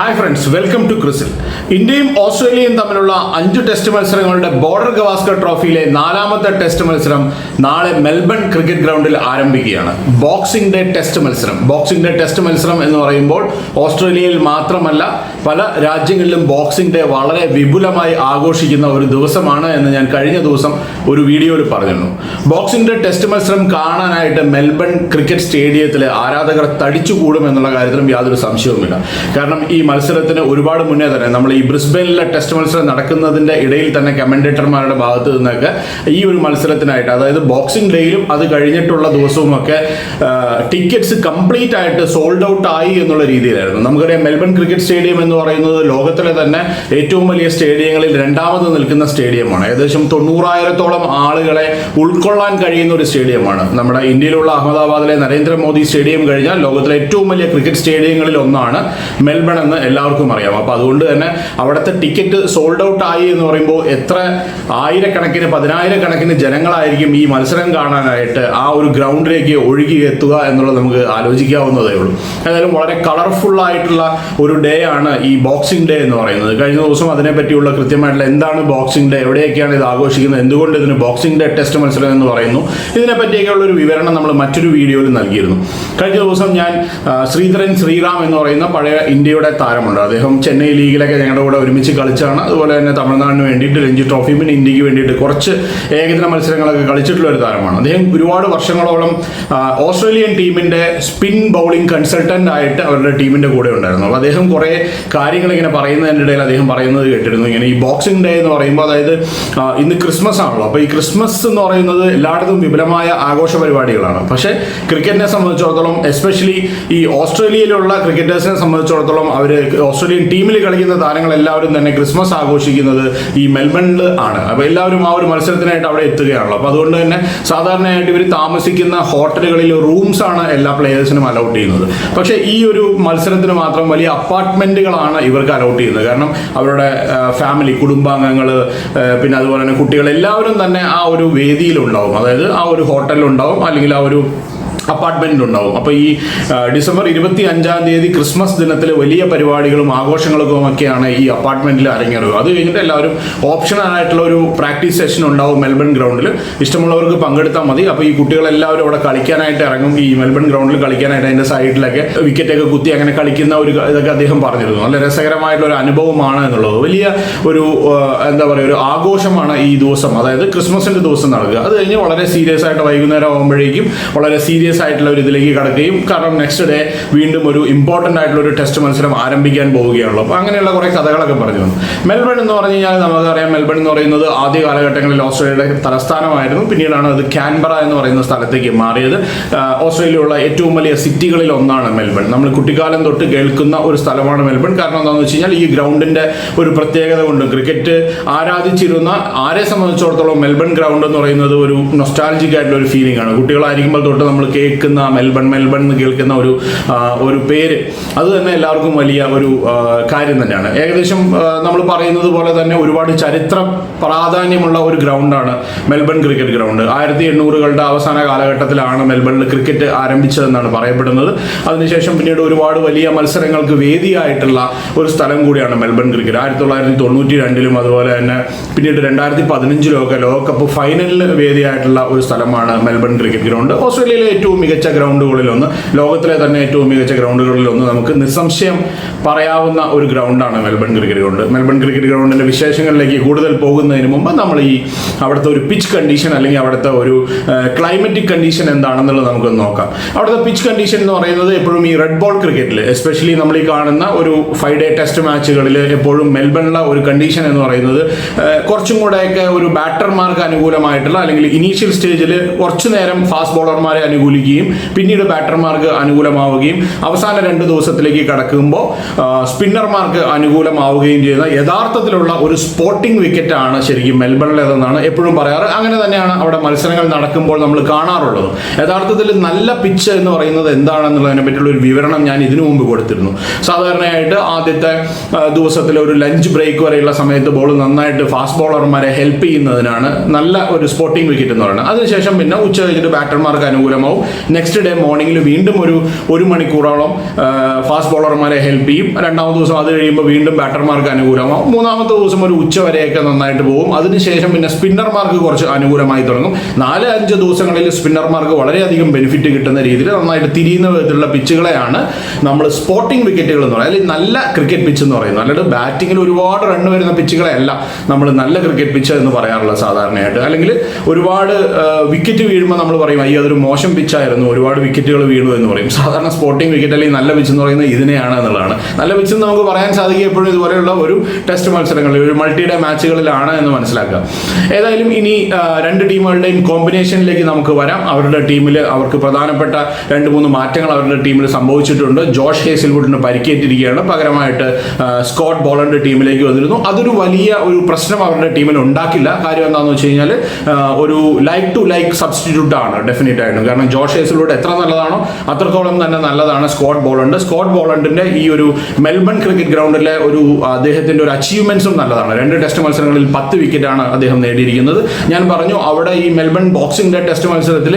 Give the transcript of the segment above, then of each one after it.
Hi friends welcome to ക്രിസിൽ ഇന്ത്യയും ഓസ്ട്രേലിയയും തമ്മിലുള്ള അഞ്ച് ടെസ്റ്റ് മത്സരങ്ങളുടെ ബോർഡർ ഗവാസ്കർ ട്രോഫിയിലെ നാലാമത്തെ ടെസ്റ്റ് മത്സരം നാളെ മെൽബൺ ക്രിക്കറ്റ് ഗ്രൗണ്ടിൽ ആരംഭിക്കുകയാണ്. ബോക്സിംഗ് ഡേ ടെസ്റ്റ് മത്സരം. ബോക്സിംഗ് ഡേ ടെസ്റ്റ് മത്സരം എന്ന് പറയുമ്പോൾ ഓസ്ട്രേലിയയിൽ മാത്രമല്ല പല രാജ്യങ്ങളിലും ബോക്സിംഗ് ഡേ വളരെ വിപുലമായി ആഘോഷിക്കുന്ന ഒരു ദിവസമാണ് എന്ന് ഞാൻ കഴിഞ്ഞ ദിവസം ഒരു വീഡിയോയിൽ പറഞ്ഞിരുന്നു. ബോക്സിംഗ് ഡേ ടെസ്റ്റ് മത്സരം കാണാനായിട്ട് മെൽബൺ ക്രിക്കറ്റ് സ്റ്റേഡിയത്തിലെ ആരാധകർ തടിച്ചുകൂടും എന്നുള്ള കാര്യത്തിലും യാതൊരു സംശയവുമില്ല. കാരണം ഈ മത്സരത്തിന് ഒരുപാട് മുന്നേ തന്നെ നമ്മൾ ഈ ബ്രിസ്ബനിലെ ടെസ്റ്റ് മത്സരം നടക്കുന്നതിന്റെ ഇടയിൽ തന്നെ കമന്റേറ്റർമാരുടെ ഭാഗത്ത് നിന്നൊക്കെ ഈ ഒരു മത്സരത്തിനായിട്ട് അതായത് ബോക്സിംഗ് ഡേയിലും അത് കഴിഞ്ഞിട്ടുള്ള ദിവസവും ഒക്കെ ടിക്കറ്റ്സ് കംപ്ലീറ്റ് ആയിട്ട് സോൾഡ് ഔട്ട് ആയി എന്നുള്ള രീതിയിലായിരുന്നു. നമുക്കറിയാം മെൽബൺ ക്രിക്കറ്റ് സ്റ്റേഡിയം എന്ന് പറയുന്നത് ലോകത്തിലെ തന്നെ ഏറ്റവും വലിയ സ്റ്റേഡിയങ്ങളിൽ രണ്ടാമത് നിൽക്കുന്ന സ്റ്റേഡിയമാണ്. ഏകദേശം തൊണ്ണൂറായിരത്തോളം ആളുകളെ ഉൾക്കൊള്ളാൻ കഴിയുന്ന ഒരു സ്റ്റേഡിയമാണ്. നമ്മുടെ ഇന്ത്യയിലുള്ള അഹമ്മദാബാദിലെ നരേന്ദ്രമോദി സ്റ്റേഡിയം കഴിഞ്ഞാൽ ലോകത്തിലെ ഏറ്റവും വലിയ ക്രിക്കറ്റ് സ്റ്റേഡിയങ്ങളിൽ ഒന്നാണ് മെൽബൺ എന്ന് എല്ലാവർക്കും അറിയാം. അപ്പോൾ അതുകൊണ്ട് തന്നെ അവിടുത്തെ ടിക്കറ്റ് സോൾഡ് ഔട്ട് ആയി എന്ന് പറയുമ്പോൾ എത്ര ആയിരക്കണക്കിന് പതിനായിരക്കണക്കിന് ജനങ്ങളായിരിക്കും ഈ മത്സരം കാണാനായിട്ട് ആ ഒരു ഗ്രൗണ്ടിലേക്ക് ഒഴുകി എത്തുക എന്നുള്ളത് നമുക്ക് ആലോചിക്കാവുന്നതേ ഉള്ളൂ. ഏതായാലും വളരെ കളർഫുൾ ആയിട്ടുള്ള ഒരു ഡേ ആണ് ഈ ബോക്സിംഗ് ഡേ എന്ന് പറയുന്നത്. കഴിഞ്ഞ ദിവസം അതിനെപ്പറ്റിയുള്ള കൃത്യമായിട്ടുള്ള എന്താണ് ബോക്സിംഗ് ഡേ എവിടെയൊക്കെയാണ് ഇത് ആഘോഷിക്കുന്നത് എന്തുകൊണ്ട് ഇതിന് ബോക്സിംഗ് ഡേ ടെസ്റ്റ് മത്സരം എന്ന് പറയുന്നു ഇതിനെപ്പറ്റിയൊക്കെയുള്ള ഒരു വിവരണം നമ്മൾ മറ്റൊരു വീഡിയോയിൽ നൽകിയിരുന്നു. കഴിഞ്ഞ ദിവസം ഞാൻ ശ്രീധരൻ ശ്രീറാം എന്ന് പറയുന്ന പഴയ ഇന്ത്യയുടെ താരമുണ്ട്. അദ്ദേഹം ചെന്നൈ ലീഗിലൊക്കെ ഞങ്ങളുടെ കൂടെ ഒരുമിച്ച് കളിച്ചാണ്. അതുപോലെ തന്നെ തമിഴ്നാടിന് വേണ്ടിയിട്ട് രഞ്ജി ട്രോഫി പിന്നെ ഇന്ത്യയ്ക്ക് വേണ്ടിയിട്ട് കുറച്ച് ഏകദിന മത്സരങ്ങളൊക്കെ കളിച്ചിട്ടുള്ള ഒരു താരമാണ്. അദ്ദേഹം ഒരുപാട് വർഷങ്ങളോളം ഓസ്ട്രേലിയൻ ടീമിന്റെ സ്പിൻ ബൗളിംഗ് കൺസൾട്ടന്റ് ആയിട്ട് അവരുടെ ടീമിന്റെ കൂടെ ഉണ്ടായിരുന്നു. അപ്പോൾ അദ്ദേഹം കുറേ കാര്യങ്ങൾ ഇങ്ങനെ പറയുന്നതിന്റെ ഇടയിൽ അദ്ദേഹം പറയുന്നത് കേട്ടിരുന്നു. ഇങ്ങനെ ഈ ബോക്സിംഗ് ഡേ എന്ന് പറയുമ്പോൾ അതായത് ഇന്ന് ക്രിസ്മസ് ആണല്ലോ. അപ്പോൾ ഈ ക്രിസ്മസ് എന്ന് പറയുന്നത് എല്ലായിടത്തും വിപുലമായ ആഘോഷ പരിപാടികളാണ്. പക്ഷേ ക്രിക്കറ്റിനെ സംബന്ധിച്ചിടത്തോളം എസ്പെഷ്യലി ഈ ഓസ്ട്രേലിയയിലുള്ള ക്രിക്കറ്റേഴ്സിനെ സംബന്ധിച്ചിടത്തോളം അവർ ഓസ്ട്രേലിയൻ ടീമിൽ കളിക്കുന്ന താരങ്ങൾ എല്ലാവരും തന്നെ ക്രിസ്മസ് ആഘോഷിക്കുന്നത് ഈ മെൽബണിൽ ആണ്. അപ്പോൾ എല്ലാവരും ആ ഒരു മത്സരത്തിനായിട്ട് അവിടെ എത്തുകയാണല്ലോ. അപ്പോൾ അതുകൊണ്ട് തന്നെ സാധാരണയായിട്ട് ഇവർ താമസിക്കുന്ന ഹോട്ടലുകളിൽ റൂംസ് ആണ് എല്ലാ പ്ലേയേഴ്സിനും അലൗട്ട് ചെയ്യുന്നത്. പക്ഷെ ഈ ഒരു മത്സരത്തിന് മാത്രം വലിയ അപ്പാർട്ട്മെന്റുകളാണ് ഇവർക്ക് അലൗട്ട് ചെയ്യുന്നത്. കാരണം അവരുടെ ഫാമിലി കുടുംബാംഗങ്ങൾ പിന്നെ അതുപോലെ തന്നെ കുട്ടികൾ എല്ലാവരും തന്നെ ആ ഒരു വേദിയിലുണ്ടാവും അതായത് ആ ഒരു ഹോട്ടലിലുണ്ടാവും അല്ലെങ്കിൽ ആ ഒരു അപ്പാർട്ട്മെന്റ് ഉണ്ടാവും. അപ്പോൾ ഈ ഡിസംബർ ഇരുപത്തി അഞ്ചാം തീയതി ക്രിസ്മസ് ദിനത്തിൽ വലിയ പരിപാടികളും ആഘോഷങ്ങളും ഒക്കെയാണ് ഈ അപ്പാർട്ട്മെന്റിൽ അരങ്ങേറുക. അത് കഴിഞ്ഞിട്ട് എല്ലാവരും ഓപ്ഷണൽ ആയിട്ടുള്ള ഒരു പ്രാക്ടീസ് സെഷൻ ഉണ്ടാവും മെൽബൺ ഗ്രൗണ്ടിൽ. ഇഷ്ടമുള്ളവർക്ക് പങ്കെടുത്താൽ മതി. അപ്പോൾ ഈ കുട്ടികളെല്ലാവരും അവിടെ കളിക്കാനായിട്ട് ഇറങ്ങും. ഈ മെൽബൺ ഗ്രൗണ്ടിൽ കളിക്കാനായിട്ട് അതിന്റെ സൈഡിലൊക്കെ വിക്കറ്റൊക്കെ കുത്തി അങ്ങനെ കളിക്കുന്ന ഒരു ഇതൊക്കെ അദ്ദേഹം പറഞ്ഞിരുന്നു. നല്ല രസകരമായിട്ടുള്ള ഒരു അനുഭവമാണ് എന്നുള്ളത്. വലിയ ഒരു എന്താ പറയുക ഒരു ആഘോഷമാണ് ഈ ദിവസം. അതായത് ക്രിസ്മസിന്റെ ദിവസം നടക്കുക. അത് കഴിഞ്ഞ് വളരെ സീരിയസ് ആയിട്ട് വൈകുന്നേരം ആകുമ്പോഴേക്കും വളരെ സീരിയസ് ആയിട്ടുള്ള ഒരു ഇതിലേക്ക് കടക്കുകയും കാരണം നെക്സ്റ്റ് ഡേ വീണ്ടും ഒരു ഇമ്പോർട്ടന്റ് ആയിട്ടുള്ള ഒരു ടെസ്റ്റ് മത്സരം ആരംഭിക്കാൻ പോവുകയാണല്ലോ. അപ്പോൾ അങ്ങനെയുള്ള കുറേ കഥകളൊക്കെ പറഞ്ഞു മെൽബൺ എന്ന് പറഞ്ഞു കഴിഞ്ഞാൽ നമുക്കറിയാം മെൽബൺ എന്ന് പറയുന്നത് ആദ്യ കാലഘട്ടങ്ങളിൽ ഓസ്ട്രേലിയയുടെ തലസ്ഥാനമായിരുന്നു. പിന്നീടാണ് അത് കാൻബറ എന്ന് പറയുന്ന സ്ഥലത്തേക്ക് മാറിയത്. ഓസ്ട്രേലിയയുള്ള ഏറ്റവും വലിയ സിറ്റികളിൽ ഒന്നാണ് മെൽബൺ. നമ്മൾ കുട്ടിക്കാലം തൊട്ട് കേൾക്കുന്ന ഒരു സ്ഥലമാണ് മെൽബൺ. കാരണം എന്താണെന്ന് വെച്ച് കഴിഞ്ഞാൽ ഈ ഗ്രൗണ്ടിന്റെ ഒരു പ്രത്യേകത കൊണ്ട് ക്രിക്കറ്റ് ആരാധിച്ചിരുന്ന ആരെ സംബന്ധിച്ചിടത്തോളം മെൽബൺ ഗ്രൗണ്ട് എന്ന് പറയുന്നത് ഒരു നൊസ്റ്റാൾജിക് ആയിട്ടുള്ള ഒരു ഫീലിംഗ് ആണ്. കുട്ടികളായിരിക്കുമ്പോൾ തൊട്ട് നമ്മൾ കേൾക്കുന്ന മെൽബൺ മെൽബൺ എന്ന് കേൾക്കുന്ന ഒരു ഒരു പേര്. അത് തന്നെ എല്ലാവർക്കും വലിയ ഒരു കാര്യം തന്നെയാണ്. ഏകദേശം നമ്മൾ പറയുന്നത് പോലെ തന്നെ ഒരുപാട് ചരിത്ര പ്രാധാന്യമുള്ള ഒരു ഗ്രൗണ്ടാണ് മെൽബൺ ക്രിക്കറ്റ് ഗ്രൗണ്ട് ആയിരത്തി എണ്ണൂറുകളുടെ അവസാന കാലഘട്ടത്തിലാണ് മെൽബണിൽ ക്രിക്കറ്റ് ആരംഭിച്ചതെന്നാണ് പറയപ്പെടുന്നത്. അതിനുശേഷം പിന്നീട് ഒരുപാട് വലിയ മത്സരങ്ങൾക്ക് വേദിയായിട്ടുള്ള ഒരു സ്ഥലം കൂടിയാണ് മെൽബൺ ക്രിക്കറ്റ്. ആയിരത്തി തൊള്ളായിരത്തി തൊണ്ണൂറ്റി രണ്ടിലും അതുപോലെ തന്നെ പിന്നീട് രണ്ടായിരത്തി പതിനഞ്ചിലും ഒക്കെ ലോകകപ്പ് ഫൈനലിൽ വേദിയായിട്ടുള്ള ഒരു സ്ഥലമാണ് മെൽബൺ ക്രിക്കറ്റ് ഗ്രൗണ്ട് ഓസ്ട്രേലിയയിലെ ഏറ്റവും മികച്ച ഗ്രൗണ്ടുകളിലൊന്ന് ലോകത്തിലെ തന്നെ ഏറ്റവും മികച്ച ഗ്രൗണ്ടുകളിലൊന്ന് നമുക്ക് നിസ്സംശയം പറയാവുന്ന ഒരു ഗ്രൗണ്ടാണ് Melbourne cricket ground. Melbourne cricket ഗ്രൗണ്ടിന്റെ വിശേഷങ്ങളിലേക്ക് കൂടുതൽ പോകുന്നതിന് മുമ്പ് നമ്മൾ ഈ അവിടുത്തെ ഒരു പിച്ച് കണ്ടീഷൻ അല്ലെങ്കിൽ അവിടുത്തെ ഒരു ക്ലൈമറ്റിക് കണ്ടീഷൻ എന്താണെന്നുള്ളത് നമുക്ക് നോക്കാം. അവിടുത്തെ പിച്ച് കണ്ടീഷൻ എന്ന് പറയുന്നത് എപ്പോഴും ഈ റെഡ് ബോൾ ക്രിക്കറ്റിൽ എസ്പെഷ്യലി നമ്മൾ ഈ കാണുന്ന ഒരു ഫൈവ് ഡേ ടെസ്റ്റ് മാച്ചുകളിൽ എപ്പോഴും മെൽബണിലെ ഒരു കണ്ടീഷൻ എന്ന് പറയുന്നത് കുറച്ചും കൂടെയൊക്കെ ഒരു ബാറ്റർമാർക്ക് അനുകൂലമായിട്ടുള്ള അല്ലെങ്കിൽ ഇനീഷ്യൽ സ്റ്റേജിൽ കുറച്ചു നേരം ഫാസ്റ്റ് ബോളർമാരെ അനുകൂലിക്കുകയും പിന്നീട് ബാറ്റർമാർക്ക് അനുകൂലമാവുകയും അവസാന രണ്ട് ദിവസത്തിലേക്ക് കടക്കുമ്പോൾ സ്പിന്നർമാർക്ക് അനുകൂലമാവുകയും ചെയ്യുന്ന യഥാർത്ഥത്തിലുള്ള ഒരു സ്പോർട്ടിംഗ് വിക്കറ്റാണ് ശരിക്കും മെൽബണിലേതെന്നാണ് എപ്പോഴും പറയാറ്. അങ്ങനെ തന്നെയാണ് അവിടെ മത്സരങ്ങൾ നടക്കുമ്പോൾ നമ്മൾ കാണാറുള്ളത്. യഥാർത്ഥത്തിൽ നല്ല പിച്ച് എന്ന് പറയുന്നത് എന്താണെന്നുള്ളതിനെ പറ്റിയുള്ള ഒരു വിവരണം ഞാൻ ഇതിനു മുമ്പ് കൊടുത്തിരുന്നു. സാധാരണയായിട്ട് ആദ്യത്തെ ദിവസത്തിൽ ഒരു ലഞ്ച് ബ്രേക്ക് വരെയുള്ള സമയത്ത് ബോൾ നന്നായിട്ട് ഫാസ്റ്റ് ബോളർമാരെ ഹെൽപ്പ് ചെയ്യുന്നതിനാണ് നല്ല ഒരു സ്പോർട്ടിംഗ് വിക്കറ്റ് എന്ന് പറയുന്നത്. അതിനുശേഷം പിന്നെ ഉച്ച കഴിഞ്ഞിട്ട് ബാറ്റർമാർക്ക് അനുകൂലമാവും. നെക്സ്റ്റ് ഡേ മോർണിംഗിൽ വീണ്ടും ഒരു ഒരു മണിക്കൂറോളം ഫാസ്റ്റ് ബോളർമാരെ ഹെൽപ്പ് ചെയ്യും രണ്ടാമത്തെ ദിവസം അത് കഴിയുമ്പോൾ വീണ്ടും ബാറ്റർമാർക്ക് അനുകൂലമാവും. മൂന്നാമത്തെ ദിവസം ഒരു ഉച്ച വരെയൊക്കെ നന്നായിട്ട് പോകും. അതിനുശേഷം പിന്നെ സ്പിന്നർമാർക്ക് കുറച്ച് അനുകൂലമായി തുടങ്ങും. നാല് അഞ്ച് ദിവസങ്ങളിൽ സ്പിന്നർമാർക്ക് വളരെയധികം ബെനിഫിറ്റ് കിട്ടുന്ന രീതിയിൽ നന്നായിട്ട് തിരിയുന്ന വിധത്തിലുള്ള പിച്ചുകളെയാണ് നമ്മൾ സ്പോർട്ടിംഗ് വിക്കറ്റുകൾ എന്ന് പറയുന്നത്. അല്ലെങ്കിൽ നല്ല ക്രിക്കറ്റ് പിച്ച് എന്ന് പറയുന്നത്. അല്ലാണ്ട് ബാറ്റിങ്ങിൽ ഒരുപാട് റൺ വരുന്ന പിച്ചുകളെയല്ല നമ്മൾ നല്ല ക്രിക്കറ്റ് പിച്ച് എന്ന് പറയാറുള്ളത് സാധാരണയായിട്ട്. അല്ലെങ്കിൽ ഒരുപാട് വിക്കറ്റ് വീഴുമ്പോൾ നമ്മൾ പറയും അയ്യോ അതൊരു മോശം പിച്ചായിരുന്നു ഒരുപാട് വിക്കറ്റുകൾ വീണു എന്ന് പറയും. സാധാരണ സ്പോർട്ടിംഗ് വിക്കറ്റ് അല്ലെങ്കിൽ നല്ല പിച്ച് എന്ന് പറയുന്നത് ഇതിനെയാണ് എന്നുള്ളതാണ്. നല്ല പിച്ച് നമുക്ക് പറയാൻ സാധിക്കും എപ്പോഴും ഇതുപോലെയുള്ള ഒരു ടെസ്റ്റ് മത്സരങ്ങളിൽ ഒരു മൾട്ടി ഡേ മാച്ചുകളിലാണ് എന്ന് മനസ്സിലാക്കുക. ഏതായാലും ഇനി രണ്ട് ടീമുകളുടെയും കോമ്പിനേഷനിലേക്ക് നമുക്ക് വരാം. അവരുടെ ടീമിൽ അവർക്ക് പ്രധാനപ്പെട്ട രണ്ട് മൂന്ന് മാറ്റങ്ങൾ അവരുടെ ടീമിൽ സംഭവിച്ചിട്ടുണ്ട്. ജോഷ് ഹേസിൽവുഡിന് പരിക്കേറ്റിരിക്കുകയാണ്. പകരമായിട്ട് സ്കോട്ട് ബോളറിന്റെ ടീമിലേക്ക് വന്നിരുന്നു. അതൊരു വലിയ ഒരു പ്രശ്നം അവരുടെ ടീമിൽ ഉണ്ടാക്കില്ല. കാര്യം എന്താണെന്ന് വെച്ച് കഴിഞ്ഞാൽ ഒരു ലൈക്ക് ടു ലൈക്ക് സബ്സ്റ്റിറ്റ്യൂട്ട് ആണ് ഡെഫിനറ്റ് ആയിട്ടും. കാരണം ജോഷ് ഹേസിലൂടെ എത്ര നല്ലതാണോ അത്രത്തോളം തന്നെ നല്ലതാണ് സ്കോട്ട് ബോളണ്ട്. സ്കോട്ട് ബോളണ്ടിന്റെ ഈ ഒരു മെൽബൺ ക്രിക്കറ്റ് ഗ്രൗണ്ടിലെ ഒരു അദ്ദേഹത്തിന്റെ ഒരു അച്ചീവ്മെന്റ്സും നല്ലതാണ്. രണ്ട് ടെസ്റ്റ് മത്സരങ്ങളിൽ പത്ത് വിക്കറ്റാണ് അദ്ദേഹം നേടിയിരിക്കുന്നത്. ഞാൻ പറഞ്ഞു അവിടെ ഈ മെൽബൺ ബോക്സിംഗിന്റെ ടെസ്റ്റ് മത്സരത്തിൽ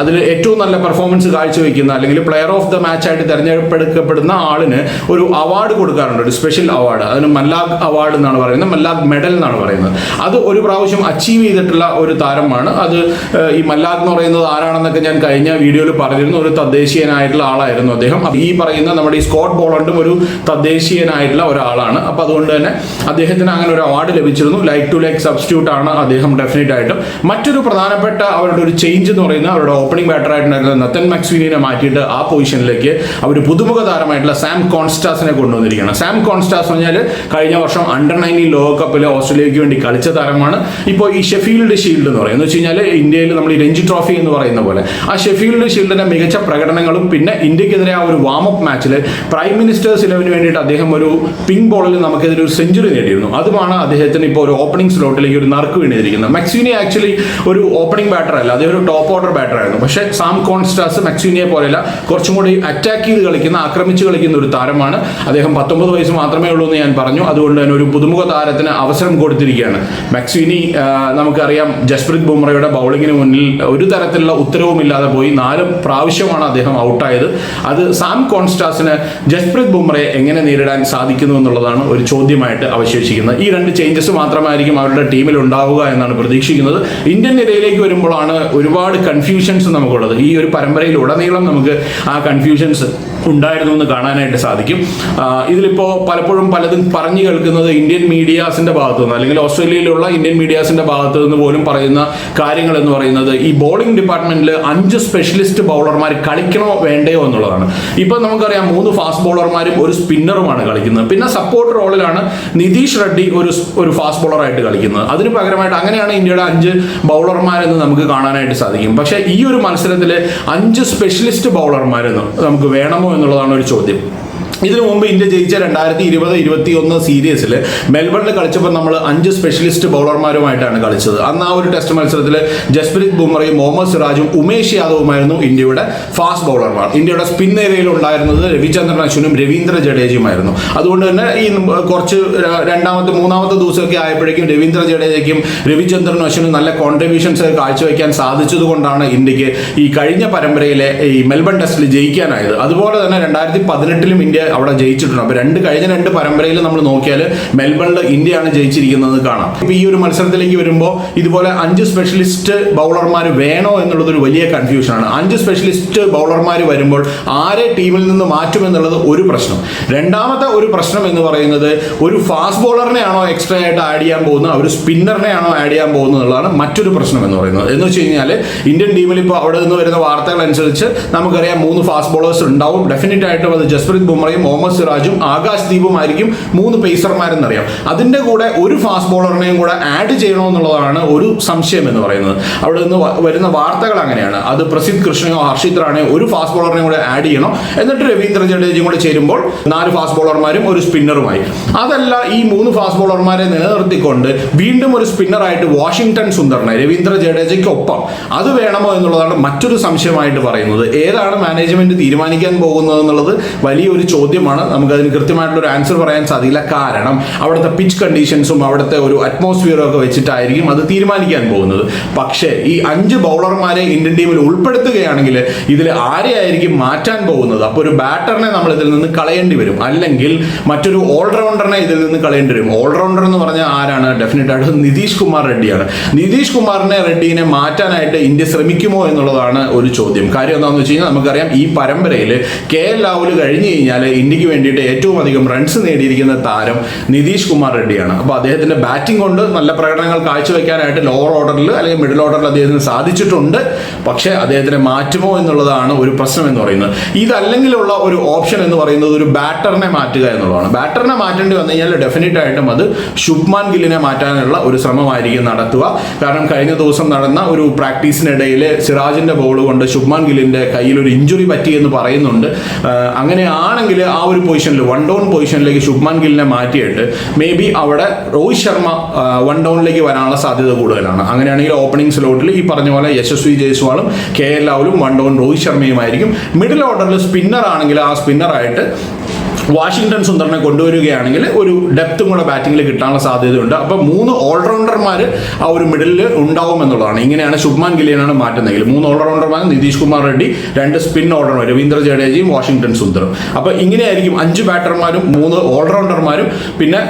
അതിൽ ഏറ്റവും നല്ല പെർഫോമൻസ് കാഴ്ചവെക്കുന്ന അല്ലെങ്കിൽ പ്ലെയർ ഓഫ് ദ മാച്ച് ആയിട്ട് തെരഞ്ഞെടുപ്പെടുക്കപ്പെടുന്ന ആളിന് ഒരു അവാർഡ് കൊടുക്കാറുണ്ട്. ഒരു സ്പെഷ്യൽ അവാർഡ് അതിന് മല്ലാഗ് അവാർഡ് എന്നാണ് പറയുന്നത്. മല്ലാഗ് മെഡൽ എന്നാണ് പറയുന്നത്. അത് ഒരു പ്രാവശ്യം അച്ചീവ് ചെയ്തിട്ടുള്ള ഒരു താരമാണ്. അത് ഈ മല്ലാഗ് എന്ന് പറയുന്നത് ആരാണെന്നൊക്കെ ഞാൻ കഴിഞ്ഞ വീഡിയോയിൽ പറഞ്ഞിരുന്നു. ഒരു തദ്ദേശീയനായിട്ടുള്ള ആളായിരുന്നു അദ്ദേഹം. ഈ പറയുന്ന നമ്മുടെ ഈ സ്കോട്ട് ബോളണ്ടും ഒരു തദ്ദേശീയനായിട്ടുള്ള ഒരാളാണ്. അപ്പൊ അതുകൊണ്ട് തന്നെ അദ്ദേഹത്തിന് അങ്ങനെ ഒരു അവാർഡ് ലഭിച്ചിരുന്നു. ലൈക്ക് ടു ലൈക്ക് സബ്സ്റ്റിറ്റ്യൂട്ട് ആണ് അദ്ദേഹം ഡെഫിനറ്റ് ആയിട്ടും. മറ്റൊരു പ്രധാനപ്പെട്ട അവരുടെ ഒരു ചേഞ്ച് എന്ന് പറയുന്നത് അവരുടെ ഓപ്പണിംഗ് ബാറ്റർ ആയിട്ടുണ്ടായിരുന്ന നത്തൻ മക്സ്വീനെ മാറ്റിയിട്ട് ആ പൊസിഷനിലേക്ക് അവർ പുതുമുഖ താരമായിട്ടുള്ള സാം കോൺസ്റ്റാസിനെ കൊണ്ടുവന്നിരിക്കുകയാണ്. സാം കോൺസ്റ്റാസ് പറഞ്ഞാൽ കഴിഞ്ഞ വർഷം അണ്ടർ നയന്റീൻ ലോകകപ്പിൽ ഓസ്ട്രേലിയക്ക് വേണ്ടി കളിച്ച താരമാണ്. ഇപ്പോൾ ഈ ഷെഫീൽഡ് ഷീൽഡ് എന്ന് പറയുന്നത് വെച്ച് കഴിഞ്ഞാൽ ഇന്ത്യയിൽ നമ്മൾ ഈ രഞ്ജി ട്രോഫി എന്ന് പറയുന്ന പോലെ ആ ഷെഫീൽഡ് ഷീൽഡിന്റെ മികച്ച പ്രകടനങ്ങളും പിന്നെ ഇന്ത്യക്കെതിരെ ആ ഒരു വാമപ്പ് മാച്ചിൽ പ്രൈം മിനിസ്റ്റേഴ്സ് ഇലവന് വേണ്ടിയിട്ട് അദ്ദേഹം ഒരു പിങ്ക് ബോളിൽ നമുക്കെതിരെ ഒരു സെഞ്ചുറി നേടിയിരുന്നു. അതുമാണ് അദ്ദേഹത്തിന് ഇപ്പോൾ ഒരു ഓപ്പണിംഗ് സ്ലോട്ടിലേക്ക് ഒരു നറുക്ക് വീണിരിക്കുന്നത്. മക്സ്യൂനി ആക്ച്വലി ഒരു ഓപ്പണിംഗ് ബാറ്റർ അല്ല അദ്ദേഹം ഒരു ടോപ്പ് ഓർഡർ ബാറ്റർ ആയിരുന്നു. പക്ഷേ സാം കോൺസ്റ്റാസ് മക്സ്യൂനിയെ പോലെയല്ല കുറച്ചും കൂടി അറ്റാക്ക് ചെയ്ത് കളിക്കുന്ന ആക്രമിച്ച് കളിക്കുന്ന ഒരു താരമാണ്. അദ്ദേഹം പത്തൊമ്പത് വയസ്സ് മാത്രമേ ഉള്ളൂ എന്ന് ഞാൻ പറഞ്ഞു. അതുകൊണ്ട് തന്നെ ഒരു പുതുമുഖ താരത്തിന് അവസരം കൊടുത്തിരിക്കുകയാണ്. മെക്സിനി നമുക്കറിയാം ജസ്പ്രീത് ബുംറയുടെ ബൗളിങ്ങിന് മുന്നിൽ ഒരു തരത്തിലുള്ള ഉത്തരവുമില്ലാതെ പോയി നാല് പ്രാവശ്യമാണ് അദ്ദേഹം ഔട്ടായത് അത് സാം കോൺസ്റ്റാസിന് ജസ്പ്രീത് ബുംറയെ എങ്ങനെ നേരിടാൻ സാധിക്കുന്നു എന്നുള്ളതാണ് ഒരു ചോദ്യമായിട്ട് അവശേഷിക്കുന്നത് ഈ രണ്ട് ചേഞ്ചസ് മാത്രമായിരിക്കും അവരുടെ ടീമിൽ ഉണ്ടാവുക എന്നാണ് പ്രതീക്ഷിക്കുന്നത്. ഇന്ത്യൻ നിരയിലേക്ക് വരുമ്പോഴാണ് ഒരുപാട് കൺഫ്യൂഷൻസ് നമുക്കുള്ളത്. ഈ ഒരു പരമ്പരയിൽ ഉടനീളം നമുക്ക് ആ കൺഫ്യൂഷൻസ് ഉണ്ടായിരുന്നു എന്ന് കാണാനായിട്ട് സാധിക്കും. ഇതിലിപ്പോൾ ഇതിലിപ്പോ പലപ്പോഴും പലതും പറഞ്ഞു കേൾക്കുന്നത് ഇന്ത്യൻ മീഡിയാസിന്റെ ഭാഗത്തു നിന്ന് അല്ലെങ്കിൽ ഓസ്ട്രേലിയയിലുള്ള ഇന്ത്യൻ മീഡിയാസിന്റെ ഭാഗത്തു നിന്ന് പോലും പറയുന്ന കാര്യങ്ങൾ എന്ന് പറയുന്നത് ഈ ബോളിംഗ് ഡിപ്പാർട്ട്മെന്റിൽ അഞ്ച് സ്പെഷ്യലിസ്റ്റ് ബൗളർമാർ കളിക്കണോ വേണ്ടയോ എന്നുള്ളതാണ്. ഇപ്പൊ നമുക്കറിയാം മൂന്ന് ഫാസ്റ്റ് ബൗളർമാരും ഒരു സ്പിന്നറുമാണ് കളിക്കുന്നത്. പിന്നെ സപ്പോർട്ട് റോളിലാണ് നിതീഷ് റെഡ്ഡി ഒരു ഒരു ഫാസ്റ്റ് ബോളറായിട്ട് കളിക്കുന്നത്. അതിന് പകരമായിട്ട് അങ്ങനെയാണ് ഇന്ത്യയുടെ അഞ്ച് ബൗളർമാരെന്ന് നമുക്ക് കാണാനായിട്ട് സാധിക്കും. പക്ഷേ ഈ ഒരു മത്സരത്തിൽ അഞ്ച് സ്പെഷ്യലിസ്റ്റ് ബൗളർമാരെന്ന് നമുക്ക് വേണമോ എന്നുള്ളതാണ് ഒരു ചോദ്യം. ഇതിനു മുമ്പ് ഇന്ത്യ ജയിച്ച രണ്ടായിരത്തി ഇരുപത് ഇരുപത്തി ഒന്ന് സീരീസിൽ മെൽബണിൽ കളിച്ചപ്പോൾ നമ്മൾ അഞ്ച് സ്പെഷ്യലിസ്റ്റ് ബൗളർമാരുമായിട്ടാണ് കളിച്ചത്. അന്ന് ആ ഒരു ടെസ്റ്റ് മത്സരത്തിൽ ജസ്പ്രീത് ബുമറയും മുഹമ്മദ് സിറാജും ഉമേഷ് യാദവുമായിരുന്നു ഇന്ത്യയുടെ ഫാസ്റ്റ് ബൗളർമാർ ഇന്ത്യയുടെ സ്പിൻ ഏരിയയിൽ ഉണ്ടായിരുന്നത് രവിചന്ദ്രൻ അശ്വിനും രവീന്ദ്ര ജഡേജയുമായിരുന്നു. അതുകൊണ്ട് തന്നെ ഈ കുറച്ച് രണ്ടാമത്തെ മൂന്നാമത്തെ ദിവസമൊക്കെ ആയപ്പോഴേക്കും രവീന്ദ്ര ജഡേജയ്ക്കും രവിചന്ദ്രൻ അശ്വിനും നല്ല കോൺട്രിബ്യൂഷൻസ് കാഴ്ചവെക്കാൻ സാധിച്ചതുകൊണ്ടാണ് ഇന്ത്യയ്ക്ക് ഈ കഴിഞ്ഞ പരമ്പരയിലെ ഈ മെൽബൺ ടെസ്റ്റിൽ ജയിക്കാനായത്. അതുപോലെ തന്നെ രണ്ടായിരത്തി പതിനെട്ടിലും ഇന്ത്യ അവിടെ ജയിച്ചിട്ടുണ്ട്. അപ്പൊ രണ്ട് കഴിഞ്ഞ രണ്ട് പരമ്പരയിൽ നമ്മൾ നോക്കിയാൽ മെൽബണിൽ ഇന്ത്യയാണ് ജയിച്ചിരിക്കുന്നത് കാണാം. ഇപ്പൊ ഈ ഒരു മത്സരത്തിലേക്ക് വരുമ്പോൾ ഇതുപോലെ അഞ്ച് സ്പെഷ്യലിസ്റ്റ് ബൗളർമാർ വേണോ എന്നുള്ളത് ഒരു വലിയ കൺഫ്യൂഷനാണ് അഞ്ച് സ്പെഷ്യലിസ്റ്റ് ബൗളർമാർ വരുമ്പോൾ ആരെ ടീമിൽ നിന്ന് മാറ്റും എന്നുള്ളത് ഒരു പ്രശ്നം. രണ്ടാമത്തെ ഒരു പ്രശ്നം എന്ന് പറയുന്നത് ഒരു ഫാസ്റ്റ് ബോളറിനെയാണോ എക്സ്ട്രാ ആയിട്ട് ആഡ് ചെയ്യാൻ പോകുന്നത്? ഒരു സ്പിന്നറിനെയാണോ ആഡ് ചെയ്യാൻ പോകുന്നത് എന്നുള്ളതാണ് മറ്റൊരു പ്രശ്നം എന്ന് പറയുന്നത്. എന്ന് വെച്ച് കഴിഞ്ഞാൽ ഇന്ത്യൻ ടീമിൽ ഇപ്പോൾ അവിടെ നിന്ന് വരുന്ന വാർത്തകൾ അനുസരിച്ച് നമുക്കറിയാം മൂന്ന് ഫാസ്റ്റ് ബോളേഴ്സ് ഉണ്ടാവും. ഡെഫിനറ്റ് ആയിട്ടും അത് ജസ്പ്രീത് ബുംറയും മുഹമ്മദ് സിറാജും ആകാശ് ദീപുമായിരിക്കും മൂന്ന് പേസർമാരെന്നറിയാം അതിന്റെ കൂടെ ഒരു ഫാസ്റ്റ് ബോളറിനെയും കൂടെ ആഡ് ചെയ്യണമെന്നുള്ളതാണ് ഒരു സംശയം എന്ന് പറയുന്നത്. അവിടെ നിന്ന് വരുന്ന വാർത്തകൾ അങ്ങനെയാണ്. അത് പ്രസിദ്ധ് കൃഷ്ണയോ ഹർഷിത് റാണയോ ഒരു ഫാസ്റ്റ് ബോളറിനെയും കൂടെ ആഡ് ചെയ്യണം. എന്നിട്ട് രവീന്ദ്ര ജഡേജയും കൂടെ ചേരുമ്പോൾ നാല് ഫാസ്റ്റ് ബോളർമാരും ഒരു സ്പിന്നറുമായി അതല്ല ഈ മൂന്ന് ഫാസ്റ്റ് ബോളർമാരെ നിലനിർത്തിക്കൊണ്ട് വീണ്ടും ഒരു സ്പിന്നറായിട്ട് വാഷിംഗ്ടൺ സുന്ദറിനെ രവീന്ദ്ര ജഡേജയ്ക്ക് ഒപ്പം അത് വേണമോ എന്നുള്ളതാണ് മറ്റൊരു സംശയമായിട്ട് പറയുന്നത്. ഏതാണ് മാനേജ്മെന്റ് തീരുമാനിക്കാൻ പോകുന്നത് എന്നുള്ളത് വലിയൊരു ചോദ്യം ചോദ്യമാണ്. നമുക്കതിന് കൃത്യമായിട്ടുള്ള ഒരു ആൻസർ പറയാൻ സാധിക്കില്ല. കാരണം അവിടുത്തെ പിച്ച് കണ്ടീഷൻസും അവിടുത്തെ ഒരു അറ്റ്മോസ്ഫിയറും ഒക്കെ വെച്ചിട്ടായിരിക്കും അത് തീരുമാനിക്കാൻ പോകുന്നത്. പക്ഷേ ഈ അഞ്ച് ബൗളർമാരെ ഇന്ത്യൻ ടീമിൽ ഉൾപ്പെടുത്തുകയാണെങ്കിൽ ഇതിൽ ആരെയായിരിക്കും മാറ്റാൻ പോകുന്നത്? അപ്പോൾ ഒരു ബാറ്ററിനെ നമ്മൾ ഇതിൽ നിന്ന് കളയേണ്ടി വരും. അല്ലെങ്കിൽ മറ്റൊരു ഓൾറൗണ്ടറിനെ ഇതിൽ നിന്ന് കളയേണ്ടി വരും. ഓൾറൗണ്ടർ എന്ന് പറഞ്ഞാൽ ആരാണ്? ഡെഫിനറ്റ് ആയിട്ട് നിതീഷ് കുമാർ റെഡ്ഡിയാണ്. നിതീഷ് കുമാറിനെ റെഡ്ഡിനെ മാറ്റാനായിട്ട് ഇന്ത്യ ശ്രമിക്കുമോ എന്നുള്ളതാണ് ഒരു ചോദ്യം. കാര്യം എന്താണെന്ന് വെച്ച് കഴിഞ്ഞാൽ നമുക്കറിയാം ഈ പരമ്പരയിൽ കെ എൽ രാഹുൽ കഴിഞ്ഞു കഴിഞ്ഞാൽ ഇന്ത്യയ്ക്ക് വേണ്ടിയിട്ട് ഏറ്റവും അധികം റൺസ് നേടിയിരിക്കുന്ന താരം നിതീഷ് കുമാർ റെഡ്ഡിയാണ്. അപ്പോൾ അദ്ദേഹത്തിന്റെ ബാറ്റിംഗ് കൊണ്ട് നല്ല പ്രകടനങ്ങൾ കാഴ്ചവെക്കാനായിട്ട് ലോവർ ഓർഡറിൽ അല്ലെങ്കിൽ മിഡിൽ ഓർഡറിൽ അദ്ദേഹത്തിന് സാധിച്ചിട്ടുണ്ട്. പക്ഷേ അദ്ദേഹത്തിനെ മാറ്റുമോ എന്നുള്ളതാണ് ഒരു പ്രശ്നം എന്ന് പറയുന്നത്. ഇതല്ലെങ്കിലുള്ള ഒരു ഓപ്ഷൻ എന്ന് പറയുന്നത് ഒരു ബാറ്ററിനെ മാറ്റുക എന്നുള്ളതാണ്. ബാറ്ററിനെ മാറ്റേണ്ടി വന്നു കഴിഞ്ഞാൽ ഡെഫിനറ്റ് ആയിട്ടും അത് ശുഭ്മാൻ ഗില്ലിനെ മാറ്റാനുള്ള ഒരു ശ്രമമായിരിക്കും നടത്തുക. കാരണം കഴിഞ്ഞ ദിവസം നടന്ന ഒരു പ്രാക്ടീസിനിടയിൽ സിറാജിന്റെ ബോൾ കൊണ്ട് ശുഭ്മാൻ ഗില്ലിന്റെ കയ്യിൽ ഒരു ഇഞ്ചുറി പറ്റിയെന്ന് പറയുന്നുണ്ട്. അങ്ങനെയാണെങ്കിൽ ആ ഒരു പൊസിഷനിൽ വൺ ഡൗൺ പൊസിഷനിലേക്ക് ശുഭ്മാൻ ഗില്ലിനെ മാറ്റിയിട്ട് മേ ബി അവിടെ രോഹിത് ശർമ്മ വൺ ഡൗണിലേക്ക് വരാനുള്ള സാധ്യത കൂടുതലാണ്. അങ്ങനെയാണെങ്കിൽ ഓപ്പണിംഗ് സ്ലോട്ടിൽ ഈ പറഞ്ഞ പോലെ യശസ്വി ജയ്സ്വാളും കെ എൽ രാഹുലും വൺ ഡൗൺ രോഹിത് ശർമ്മയുമായിരിക്കും. മിഡിൽ ഓർഡറിൽ സ്പിന്നർ ആണെങ്കിൽ ആ സ്പിന്നറായിട്ട് വാഷിംഗ്ടൺ സുന്ദറിനെ കൊണ്ടുവരികയാണെങ്കിൽ ഒരു ഡെപ്തും കൂടെ ബാറ്റിംഗിൽ കിട്ടാനുള്ള സാധ്യതയുണ്ട്. അപ്പോൾ മൂന്ന് ഓൾറൗണ്ടർമാർ ആ ഒരു മിഡിലിൽ ഉണ്ടാവും എന്നുള്ളതാണ്. ഇങ്ങനെയാണ് ശുഭ്മാൻ ഗില്ലിയനാണ് മാറ്റുന്നതെങ്കിൽ മൂന്ന് ഓൾറൗണ്ടർമാർ നിതീഷ് കുമാർ റെഡ്ഡി രണ്ട് സ്പിൻ ഓൾറൗണ്ടർ രവീന്ദ്ര ജഡേജയും വാഷിങ്ടൺ സുന്ദറും. അപ്പോൾ ഇങ്ങനെയായിരിക്കും അഞ്ച് ബാറ്റർമാരും മൂന്ന് ഓൾറൗണ്ടർമാരും പിന്നെ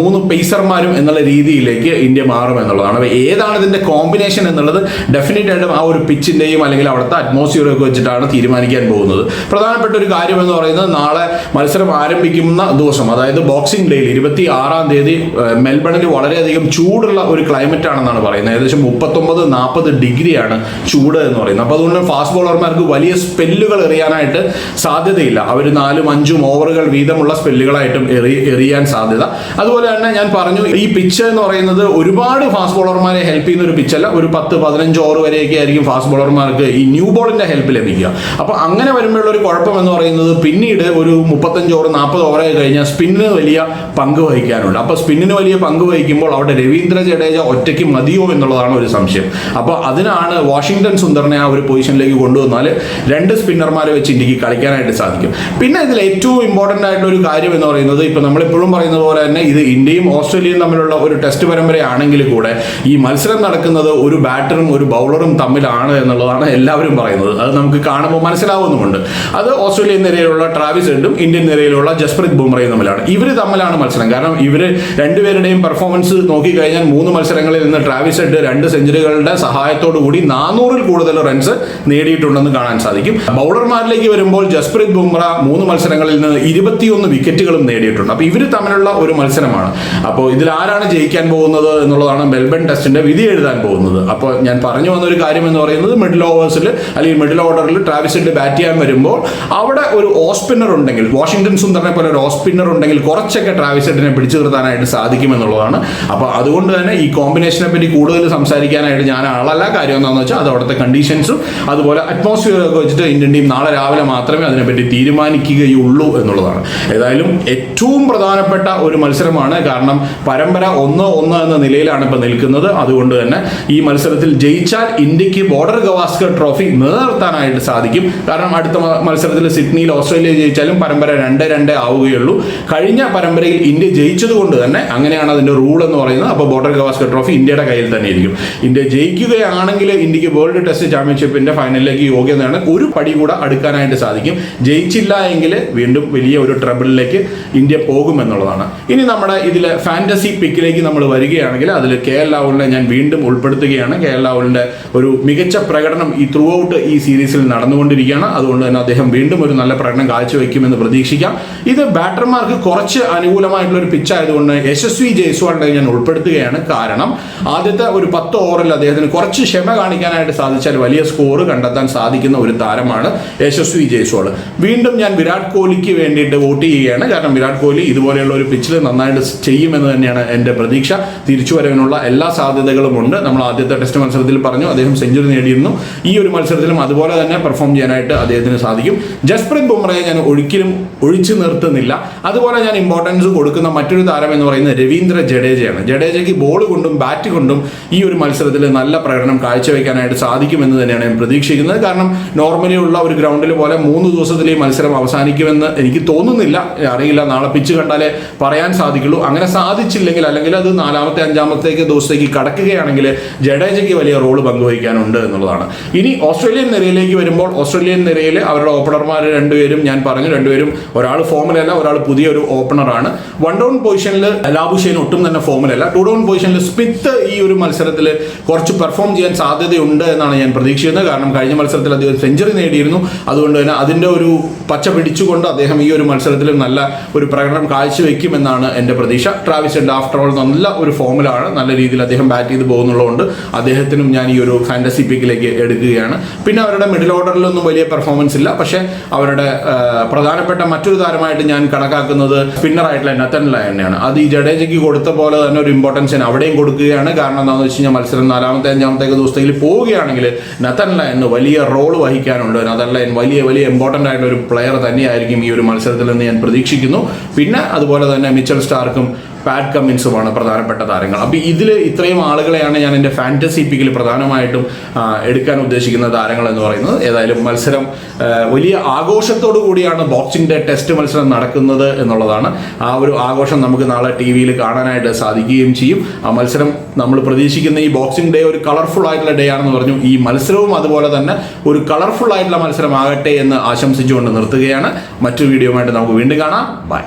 മൂന്ന് പേസർമാരും എന്നുള്ള രീതിയിലേക്ക് ഇന്ത്യ മാറും എന്നുള്ളതാണ്. അപ്പോൾ ഏതാണ് ഇതിന്റെ കോമ്പിനേഷൻ എന്നുള്ളത് ഡെഫിനറ്റ് ആയിട്ടും ആ ഒരു പിച്ചിന്റെയും അല്ലെങ്കിൽ അവിടുത്തെ അറ്റ്മോസ്ഫിയർ ഒക്കെ വെച്ചിട്ടാണ് തീരുമാനിക്കാൻ പോകുന്നത്. പ്രധാനപ്പെട്ട ഒരു കാര്യം എന്ന് പറയുന്നത് നാളെ മത്സരം ആരംഭിക്കുന്ന ദിവസം അതായത് ബോക്സിംഗ് ഡേയിൽ ഇരുപത്തി ആറാം തീയതി മെൽബണിൽ വളരെയധികം ചൂടുള്ള ഒരു ക്ലൈമറ്റ് ആണെന്നാണ് പറയുന്നത്. ഏകദേശം മുപ്പത്തൊമ്പത് നാൽപ്പത് ഡിഗ്രിയാണ് ചൂട് എന്ന് പറയുന്നത്. അപ്പോൾ അതുകൊണ്ട് ഫാസ്റ്റ് ബോളർമാർക്ക് വലിയ സ്പെല്ലുകൾ എറിയാനായിട്ട് സാധ്യതയില്ല. അവർ നാലും അഞ്ചും ഓവറുകൾ വീതമുള്ള സ്പെല്ലുകളായിട്ടും എറി എറിയാൻ സാധ്യത. അതുപോലെ തന്നെ ഞാൻ പറഞ്ഞു ഈ പിച്ച് എന്ന് പറയുന്നത് ഒരുപാട് ഫാസ്റ്റ് ബോളർമാരെ ഹെൽപ്പ് ചെയ്യുന്ന ഒരു പിച്ചല്ല ഒരു പത്ത് പതിനഞ്ച് ഓവർ വരെയൊക്കെ ആയിരിക്കും ഫാസ്റ്റ് ബോളർമാർക്ക് ഈ ന്യൂ ബോളിന്റെ ഹെൽപ്പ് ലഭിക്കുക. അപ്പോൾ അങ്ങനെ വരുമ്പോഴുള്ള ഒരു കുഴപ്പം എന്ന് പറയുന്നത് പിന്നീട് ഒരു മുപ്പത്തഞ്ച് ഓവർ നാൽപ്പത് ഓവറായി കഴിഞ്ഞാൽ സ്പിന്നിന് വലിയ പങ്ക് വഹിക്കാനുണ്ട്. അപ്പോൾ സ്പിന്നിന് വലിയ പങ്ക് വഹിക്കുമ്പോൾ അവിടെ രവീന്ദ്ര ജഡേജ ഒറ്റയ്ക്ക് മതിയോ എന്നുള്ളതാണ് ഒരു സംശയം. അപ്പോൾ അതിനാണ് വാഷിംഗ്ടൺ സുന്ദറിനെ ആ ഒരു പൊസിഷനിലേക്ക് കൊണ്ടുവന്നാൽ രണ്ട് സ്പിന്നർമാരെ വെച്ച് ഇന്ത്യയ്ക്ക് കളിക്കാനായിട്ട് സാധിക്കും. പിന്നെ ഇതിൽ ഏറ്റവും ഇമ്പോർട്ടന്റ് ആയിട്ടുള്ള ഒരു കാര്യം എന്ന് പറയുന്നത് ഇപ്പോൾ നമ്മളിപ്പോഴും പറയുന്നത് പോലെ തന്നെ ഇത് ഇന്ത്യയും ഓസ്ട്രേലിയയും തമ്മിലുള്ള ഒരു ടെസ്റ്റ് പരമ്പരയാണെങ്കിൽ കൂടെ ഈ മത്സരം നടക്കുന്നത് ഒരു ബാറ്ററും ഒരു ബൗളറും തമ്മിലാണ് എന്നുള്ളതാണ് എല്ലാവരും പറയുന്നത്. അത് നമുക്ക് കാണുമ്പോൾ മനസ്സിലാവുന്നുമുണ്ട്. അത് ഓസ്ട്രേലിയൻ നിരയിലുള്ള ട്രാവിസ് ഹെഡും ഇന്ത്യൻ നിരയിലുള്ള ജസ്പ്രീത് ബുംറയും തമ്മിലാണ്. ഇവർ തമ്മിലാണ് മത്സരം. കാരണം ഇവർ രണ്ടുപേരുടെയും പെർഫോമൻസ് നോക്കിക്കഴിഞ്ഞാൽ മൂന്ന് മത്സരങ്ങളിൽ നിന്ന് ട്രാവിസ് ഹെഡ് രണ്ട് സെഞ്ചുറികളുടെ സഹായത്തോടു കൂടി നാനൂറിൽ കൂടുതൽ റൺസ് നേടിയിട്ടുണ്ടെന്ന് കാണാൻ സാധിക്കും. ബൗളർമാരിലേക്ക് വരുമ്പോൾ ജസ്പ്രീത് ബുംറ മൂന്ന് മത്സരങ്ങളിൽ നിന്ന് ഇരുപത്തിയൊന്ന് വിക്കറ്റുകളും നേടിയിട്ടുണ്ട്. അപ്പോൾ ഇവർ തമ്മിലുള്ള ഒരു മത്സരമാണ്. അപ്പോൾ ഇതിൽ ആരാണ് ജയിക്കാൻ പോകുന്നത് എന്നുള്ളതാണ് മെൽബൺ ടെസ്റ്റിന്റെ വിധി എഴുതാൻ പോകുന്നത്. അപ്പോൾ ഞാൻ പറഞ്ഞു വന്ന ഒരു കാര്യം എന്ന് പറയുന്നത് മിഡിൽ ഓവേഴ്സിൽ അല്ലെങ്കിൽ മിഡിൽ ഓർഡറിൽ ട്രാവിസ് ഹെഡ് ബാറ്റ് ചെയ്യാൻ വരുമ്പോൾ അവിടെ ഒരു ഓസ്പിന്നർ ഉണ്ടെങ്കിൽ വാഷിംഗ്ടൺ സുന്ദറിനെ പോലെ ഒരു ഓസ്പിന്നർ ഉണ്ടെങ്കിൽ കുറച്ചൊക്കെ ട്രാവിസ് ഹെഡിനെ പിടിച്ചു നിർത്താനായിട്ട് സാധിക്കും എന്നുള്ളതാണ് അപ്പോൾ അതുകൊണ്ട് തന്നെ ഈ കോമ്പിനേഷനെ പറ്റി കൂടുതൽ സംസാരിക്കാനായിട്ട് ഞാൻ ആളല്ല. കാര്യം എന്താണെന്ന് വെച്ചാൽ അത് അവിടുത്തെ കണ്ടീഷൻസും അതുപോലെ അറ്റ്മോസ്ഫിയർ ഒക്കെ വെച്ചിട്ട് ഇന്ത്യൻ ടീം നാളെ രാവിലെ മാത്രമേ അതിനെപ്പറ്റി തീരുമാനിക്കുകയുള്ളൂ എന്നുള്ളതാണ്. ഏതായാലും ഏറ്റവും പ്രധാനപ്പെട്ട ഒരു മത്സരമാണ്. കാരണം പരമ്പര ഒന്ന് ഒന്ന് എന്ന നിലയിലാണ് ഇപ്പോൾ നിൽക്കുന്നത്. അതുകൊണ്ട് തന്നെ ഈ മത്സരത്തിൽ ജയിച്ചാൽ ഇന്ത്യയ്ക്ക് ബോർഡർ ഗവാസ്കർ ട്രോഫി നിലനിർത്താനായിട്ട് സാധിക്കും. കാരണം അടുത്ത മത്സരത്തിൽ സിഡ്നിയിൽ ഓസ്ട്രേലിയ ജയിച്ചാലും പരമ്പര രണ്ട് രണ്ട് ആവുകയുള്ളൂ. കഴിഞ്ഞ പരമ്പരയിൽ ഇന്ത്യ ജയിച്ചത് കൊണ്ട് തന്നെ അങ്ങനെയാണ് അതിന്റെ റൂൾ എന്ന് പറയുന്നത്. അപ്പോൾ ബോർഡർ ഗവാസ്കർ ട്രോഫി ഇന്ത്യയുടെ കയ്യിൽ തന്നെ ഇരിക്കും ഇന്ത്യ ജയിക്കുകയാണെങ്കിൽ ഇന്ത്യയ്ക്ക് വേൾഡ് ടെസ്റ്റ് ചാമ്പ്യൻഷിപ്പിന്റെ ഫൈനലിലേക്ക് യോഗ്യതയാണ്. ഒരു പടി കൂടെ അടുക്കാനായിട്ട് സാധിക്കും. ജയിച്ചില്ല എങ്കിൽ വീണ്ടും വലിയ ഒരു ട്രബിളിലേക്ക് ഇന്ത്യ പോകുമെന്നുള്ളതാണ്. ഇനി നമ്മുടെ ഇതിലെ ഫാന്റസി പിക്കിലേക്ക് നമ്മൾ വരികയാണെങ്കിൽ അതിൽ കെ എൽ രാഹുലിനെ ഞാൻ വീണ്ടും ഉൾപ്പെടുത്തുകയാണ്. കെ എൽ രാഹുലിന്റെ ഒരു മികച്ച പ്രകടനം ഈ ത്രൂ ഔട്ട് ഈ സീരീസിൽ നടന്നുകൊണ്ടിരിക്കുകയാണ്. അതുകൊണ്ട് തന്നെ അദ്ദേഹം വീണ്ടും ഒരു നല്ല പ്രകടനം കാഴ്ചവെക്കുമെന്ന് പ്രതീക്ഷിക്കാം. ഇത് ബാറ്റർമാർക്ക് കുറച്ച് അനുകൂലമായിട്ടുള്ള ഒരു പിച്ച് ആയതുകൊണ്ട് യശസ്വി ജയ്സ്വാളിനെ ഞാൻ ഉൾപ്പെടുത്തുകയാണ് കാരണം ആദ്യത്തെ ഒരു പത്ത് ഓവറിൽ അദ്ദേഹത്തിന് കുറച്ച് ക്ഷമ കാണിക്കാനായിട്ട് സാധിച്ചാൽ വലിയ സ്കോർ കണ്ടെത്താൻ സാധിക്കുന്ന ഒരു താരമാണ് യശസ്വി ജയ്സ്വാൾ. വീണ്ടും ഞാൻ വിരാട് കോഹ്ലിക്ക് വേണ്ടിയിട്ട് വോട്ട് ചെയ്യുകയാണ്. കാരണം വിരാട് കോഹ്ലി ഇതുപോലെയുള്ള ഒരു പിച്ചിൽ നന്നായിട്ട് ചെയ്യുമെന്ന് തന്നെയാണ് എന്റെ പ്രതീക്ഷ. തിരിച്ചുവരവിനുള്ള എല്ലാ സാധ്യതകളും ഉണ്ട്. നമ്മൾ ആദ്യത്തെ ടെസ്റ്റ് മത്സരത്തിൽ പറഞ്ഞു അദ്ദേഹം സെഞ്ചുറി നേടിയിരുന്നു. ഈ ഒരു മത്സരത്തിലും അതുപോലെ തന്നെ പെർഫോം ചെയ്യാനായിട്ട് അദ്ദേഹത്തിന് സാധിക്കും. ജസ്പ്രീത് ബുംറയെ ഞാൻ ഒരിക്കലും ഒഴിച്ചു പിടിച്ചു നിർത്തുന്നില്ല. അതുപോലെ ഞാൻ ഇമ്പോർട്ടൻസ് കൊടുക്കുന്ന മറ്റൊരു താരം എന്ന് പറയുന്നത് രവീന്ദ്ര ജഡേജയാണ്. ജഡേജയ്ക്ക് ബോൾ കൊണ്ടും ബാറ്റ് കൊണ്ടും ഈ ഒരു മത്സരത്തിൽ നല്ല പ്രകടനം കാഴ്ചവെക്കാനായിട്ട് സാധിക്കുമെന്ന് തന്നെയാണ് ഞാൻ പ്രതീക്ഷിക്കുന്നത്. കാരണം നോർമലി ഉള്ള ഒരു ഗ്രൗണ്ടിൽ പോലെ മൂന്ന് ദിവസത്തിൽ ഈ മത്സരം അവസാനിക്കുമെന്ന് എനിക്ക് തോന്നുന്നില്ല. അറിയില്ല നാളെ പിച്ച് കണ്ടാലേ പറയാൻ സാധിക്കുള്ളൂ. അങ്ങനെ സാധിച്ചില്ലെങ്കിൽ അല്ലെങ്കിൽ അത് നാലാമത്തെ അഞ്ചാമത്തേക്ക് ദിവസത്തേക്ക് കടക്കുകയാണെങ്കിൽ ജഡേജയ്ക്ക് വലിയ റോൾ പങ്കുവഹിക്കാനുണ്ട് എന്നുള്ളതാണ്. ഇനി ഓസ്ട്രേലിയൻ നിരയിലേക്ക് വരുമ്പോൾ ഓസ്ട്രേലിയൻ നിരയിൽ അവരുടെ ഓപ്പണർമാർ രണ്ടുപേരും ഞാൻ പറഞ്ഞു രണ്ടുപേരും ഒരാൾ ഫോമിലല്ല ഒരാൾ പുതിയൊരു ഓപ്പണറാണ് വൺ ഡൗൺ പൊസിഷനിൽ ലാബുഷേൻ ഒട്ടും തന്നെ ഫോമിലല്ല ടു ഡൗൺ പൊസിഷനിൽ സ്മിത്ത് ഈ ഒരു മത്സരത്തിൽ കുറച്ച് പെർഫോം ചെയ്യാൻ സാധ്യതയുണ്ട് എന്നാണ് ഞാൻ പ്രതീക്ഷിക്കുന്നത്. കാരണം കഴിഞ്ഞ മത്സരത്തിൽ അദ്ദേഹം സെഞ്ചുറി നേടിയിരുന്നു. അതുകൊണ്ട് തന്നെ അതിന്റെ ഒരു പച്ച പിടിച്ചുകൊണ്ട് അദ്ദേഹം ഈ ഒരു മത്സരത്തിൽ നല്ല ഒരു പ്രകടനം കാഴ്ചവെക്കുമെന്നാണ് എന്റെ പ്രതീക്ഷ. ട്രാവിസ് ഹെഡ് ആഫ്റ്റർ ഓൾ നല്ല ഒരു ഫോമിലാണ് നല്ല രീതിയിൽ അദ്ദേഹം ബാറ്റ് ചെയ്ത് പോകുന്നുള്ളതുകൊണ്ട് അദ്ദേഹത്തിനും ഞാൻ ഈ ഒരു ഫാന്റസി പിക്കിലേക്ക് എടുക്കുകയാണ്. പിന്നെ അവരുടെ മിഡിൽ ഓർഡറിലൊന്നും വലിയ പെർഫോമൻസ് ഇല്ല. പക്ഷേ അവരുടെ പ്രധാനപ്പെട്ട മറ്റൊരു താരമായിട്ട് ഞാൻ കണക്കാക്കുന്നത് സ്പിന്നറായിട്ടുള്ള നത്തൻ ലയനെയാണ് അത് ഈ ജഡേജയ്ക്ക് കൊടുത്ത പോലെ തന്നെ ഒരു ഇമ്പോർട്ടൻസ് ഞാൻ അവിടെയും കൊടുക്കുകയാണ്. കാരണം എന്താണെന്ന് വെച്ച് കഴിഞ്ഞാൽ മത്സരം നാലാമത്തെ അഞ്ചാമത്തെ ദിവസത്തേക്ക് പോവുകയാണെങ്കിൽ നത്തൻ ലയന് വലിയ റോൾ വഹിക്കാനുണ്ട്. നത്തൻ ലയൻ വലിയ വലിയ ഇമ്പോർട്ടന്റ് ആയിട്ടുള്ള ഒരു പ്ലെയർ തന്നെയായിരിക്കും ഈ ഒരു മത്സരത്തിൽ നിന്ന് ഞാൻ പ്രതീക്ഷിക്കുന്നു. പിന്നെ അതുപോലെ തന്നെ മിച്ചൽ സ്റ്റാർക്കും പാറ്റ് കമ്മിൻസുമാണ് പ്രധാനപ്പെട്ട താരങ്ങൾ. അപ്പോൾ ഇതിൽ ഇത്രയും ആളുകളെയാണ് ഞാൻ എന്റെ ഫാന്റസി പിക്കിൽ പ്രധാനമായിട്ടും എടുക്കാൻ ഉദ്ദേശിക്കുന്ന താരങ്ങൾ എന്ന് പറയുന്നത്. ഏതായാലും മത്സരം വലിയ ആഘോഷത്തോടു കൂടിയാണ് ബോക്സിംഗ് ഡേ ടെസ്റ്റ് മത്സരം നടക്കുന്നത് എന്നുള്ളതാണ്. ആ ഒരു ആഘോഷം നമുക്ക് നാളെ ടി വിയിൽ കാണാനായിട്ട് സാധിക്കുകയും ചെയ്യും. ആ മത്സരം നമ്മൾ പ്രതീക്ഷിക്കുന്ന ഈ ബോക്സിംഗ് ഡേ ഒരു കളർഫുൾ ആയിട്ടുള്ള ഡേ ആണെന്ന് പറഞ്ഞു. ഈ മത്സരവും അതുപോലെ തന്നെ ഒരു കളർഫുൾ ആയിട്ടുള്ള മത്സരമാകട്ടെ എന്ന് ആശംസിച്ചുകൊണ്ട് നിർത്തുകയാണ്. മറ്റു വീഡിയോ ആയിട്ട് നമുക്ക് വീണ്ടും കാണാം. ബൈ